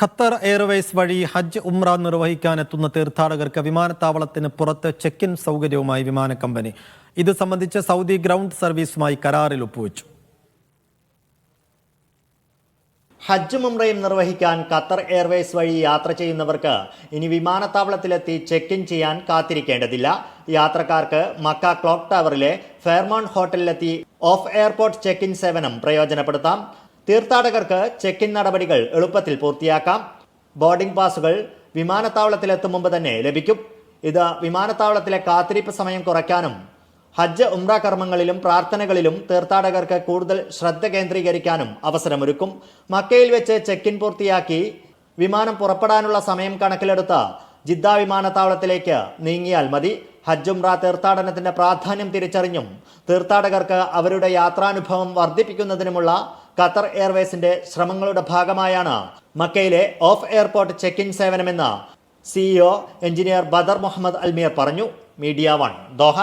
Qatar Airways വഴി ഹജ്ജ് ഉംറ നിർവഹിക്കാനെത്തുന്ന തീർത്ഥാടകർക്ക് വിമാനത്താവളത്തിന് പുറത്ത് ചെക്ക് ഇൻ സൗകര്യവുമായി വിമാന കമ്പനി. ഇത് സംബന്ധിച്ച് സൗദി ഗ്രൗണ്ട് സർവീസുമായി കരാറിൽ ഒപ്പുവെച്ചു. ഹജ്ജ് മുംറയും നിർവഹിക്കാൻ ഖത്തർ എയർവേസ് വഴി യാത്ര ചെയ്യുന്നവർക്ക് ഇനി വിമാനത്താവളത്തിലെത്തി ചെക്ക് ഇൻ ചെയ്യാൻ കാത്തിരിക്കേണ്ടതില്ല. യാത്രക്കാർക്ക് മക്ക ക്ലോക്ക് ടവറിലെ ഫെയർമോൺ ഹോട്ടലിലെത്തി ഓഫ് എയർപോർട്ട് ചെക്ക് ഇൻ സേവനം പ്രയോജനപ്പെടുത്താം. തീർത്ഥാടകർക്ക് ചെക്ക് ഇൻ നടപടികൾ എളുപ്പത്തിൽ പൂർത്തിയാക്കാം. ബോർഡിംഗ് പാസുകൾ വിമാനത്താവളത്തിലെത്തും മുമ്പ് തന്നെ ലഭിക്കും. ഇത് വിമാനത്താവളത്തിലെ കാത്തിരിപ്പ് സമയം കുറയ്ക്കാനും ഹജ്ജ് ഉംറ കർമ്മങ്ങളിലും പ്രാർത്ഥനകളിലും തീർത്ഥാടകർക്ക് കൂടുതൽ ശ്രദ്ധ കേന്ദ്രീകരിക്കാനും അവസരമൊരുക്കും. മക്കയിൽ വെച്ച് ചെക്ക് ഇൻ പൂർത്തിയാക്കി വിമാനം പുറപ്പെടാനുള്ള സമയം കണക്കിലെടുത്ത് ജിദ്ദ വിമാനത്താവളത്തിലേക്ക് നീങ്ങിയാൽ മതി. ഹജ്ജ് ഉംറ തീർത്ഥാടനത്തിന്റെ പ്രാധാന്യം തിരിച്ചറിഞ്ഞും തീർത്ഥാടകർക്ക് അവരുടെ യാത്രാനുഭവം വർദ്ധിപ്പിക്കുന്നതിനുമുള്ള ഖത്തർ എയർവേസിന്റെ ശ്രമങ്ങളുടെ ഭാഗമായാണ് മക്കയിലെ off airport check in സേവനമെന്ന് CEO engineer Badr Mohammed Almeer പറഞ്ഞു. Media one Doha.